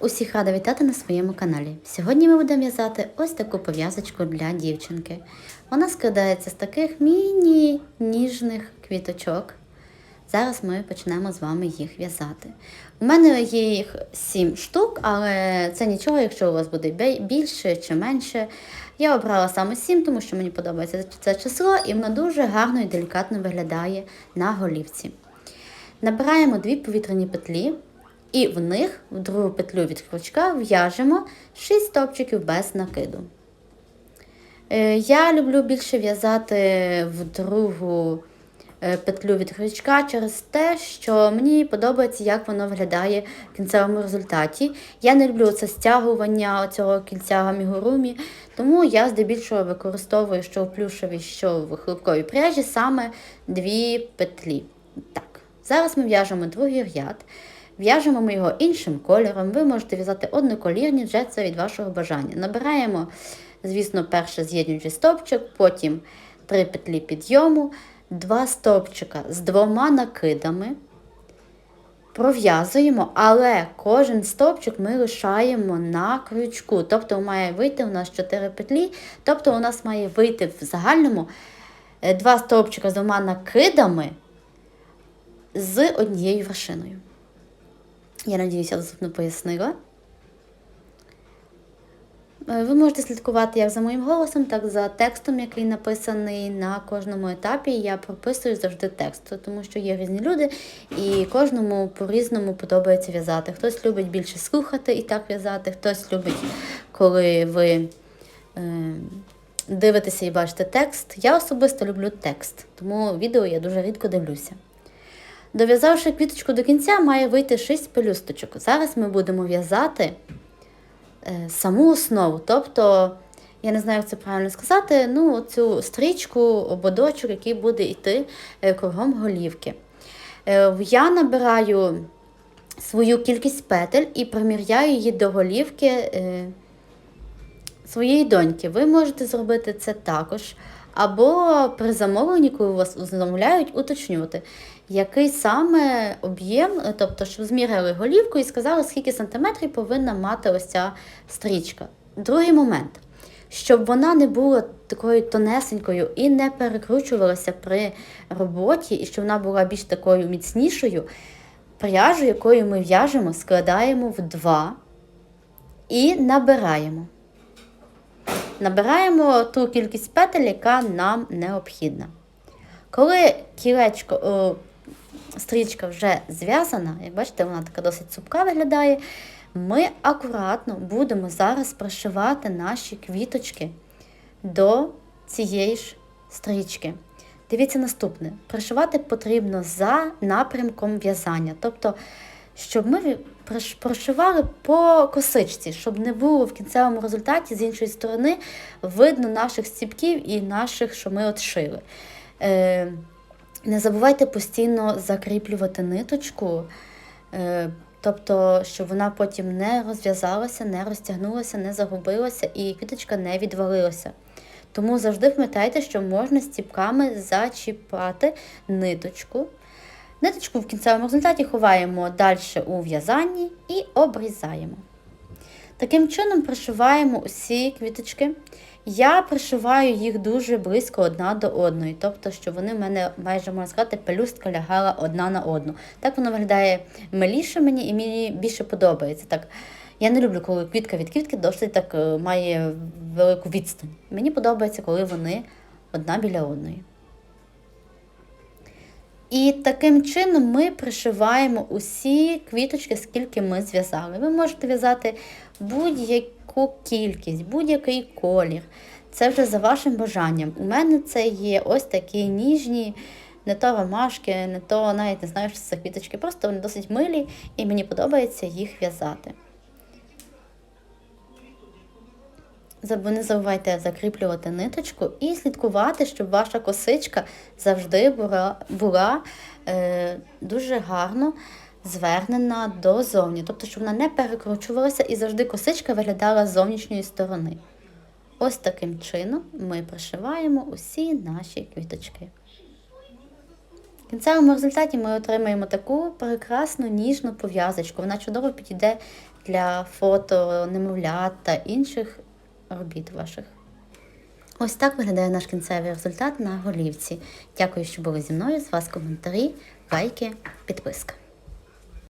Усіх рада вітати на своєму каналі. Сьогодні ми будемо в'язати ось таку пов'язочку для дівчинки. Вона складається з таких міні-ніжних квіточок. Зараз ми почнемо з вами їх в'язати. У мене є їх 7 штук, але це нічого, якщо у вас буде більше чи менше. Я обрала саме 7, тому що мені подобається це число, і воно дуже гарно і делікатно виглядає на голівці. Набираємо дві повітряні петлі, і в них, в другу петлю від крючка, в'яжемо 6 стовпчиків без накиду. Е, Я люблю більше в'язати в другу е, петлю від крючка через те, що мені подобається, як воно виглядає в кінцевому результаті. Я не люблю це стягування цього кільця гамігурумі, тому я здебільшого використовую що в плюшевій, що в хлопковій пряжі саме дві петлі. Так, зараз ми в'яжемо другий ряд. В'яжемо ми його іншим кольором. Ви можете в'язати одноколірні, це від вашого бажання. Набираємо, звісно, перше з'єднуючий стовпчик, потім три петлі підйому, два стовпчика з двома накидами. Пров'язуємо, але кожен стовпчик ми лишаємо на крючку. Тобто має вийти у нас 4 петлі, тобто у нас має вийти в загальному е, два стовпчика з двома накидами з однією вершиною. Я надіюся, доступно пояснила. Е, Ви можете слідкувати як за моїм голосом, так і за текстом, який написаний на кожному етапі. Я прописую завжди текст, тому що є різні люди, і кожному по-різному подобається в'язати. Хтось любить більше слухати і так в'язати, хтось любить, коли ви е, дивитеся і бачите текст. Я особисто люблю текст, тому відео я дуже рідко дивлюся. Дов'язавши квіточку до кінця, має вийти 6 пелюсточок. Зараз ми будемо в'язати е, саму основу. Тобто, я не знаю, як це правильно сказати, ну, цю стрічку, ободочок, який буде йти е, кругом голівки. Е, Я набираю свою кількість петель і приміряю її до голівки своєї доньки. Ви можете зробити це також. Або при замовленні, коли вас замовляють, уточнювати, який саме об'єм, тобто, щоб зміряли голівку і сказали, скільки сантиметрів повинна мати ось ця стрічка. Другий момент. Щоб вона не була такою тонесенькою і не перекручувалася при роботі, і щоб вона була більш такою міцнішою, пряжу, якою ми в'яжемо, складаємо в два і набираємо. Набираємо ту кількість петель, яка нам необхідна. Коли кілечко, о, стрічка вже зв'язана, як бачите, вона така досить цупка виглядає, ми акуратно будемо зараз пришивати наші квіточки до цієї ж стрічки. Дивіться наступне: пришивати потрібно за напрямком в'язання. Тобто, щоб ми прошивали по косичці, щоб не було в кінцевому результаті з іншої сторони видно наших стіпків і наших, що ми от шили. Е, не забувайте постійно закріплювати ниточку, е, тобто, щоб вона потім не розв'язалася, не розтягнулася, не загубилася і квіточка не відвалилася. Тому завжди пам'ятайте, що можна стіпками зачіпати ниточку. Ниточку в кінцевому результаті ховаємо далі у в'язанні і обрізаємо. Таким чином пришиваємо усі квіточки. Я пришиваю їх дуже близько одна до одної, тобто, щоб вони в мене майже можна сказати, пелюстка лягала одна на одну. Так воно виглядає миліше мені і мені більше подобається. Так, я не люблю, коли квітка від квітки досить так е, має велику відстань. Мені подобається, коли вони одна біля одної. І таким чином ми пришиваємо усі квіточки, скільки ми зв'язали. Ви можете в'язати будь-яку кількість, будь-який колір. Це вже за вашим бажанням. У мене це є ось такі ніжні, не то ромашки, не то навіть не знаю, що це квіточки. Просто вони досить милі і мені подобається їх в'язати. Не забувайте закріплювати ниточку і слідкувати, щоб ваша косичка завжди була, була е, дуже гарно звернена дозовні. Тобто, щоб вона не перекручувалася і завжди косичка виглядала з зовнішньої сторони. Ось таким чином ми пришиваємо усі наші квіточки. В кінцевому результаті ми отримаємо таку прекрасну ніжну пов'язочку. Вона чудово підійде для фото немовлят та інших робіт ваших. Ось так виглядає наш кінцевий результат на голівці. Дякую, що були зі мною. З вас коментарі, лайки, підписка.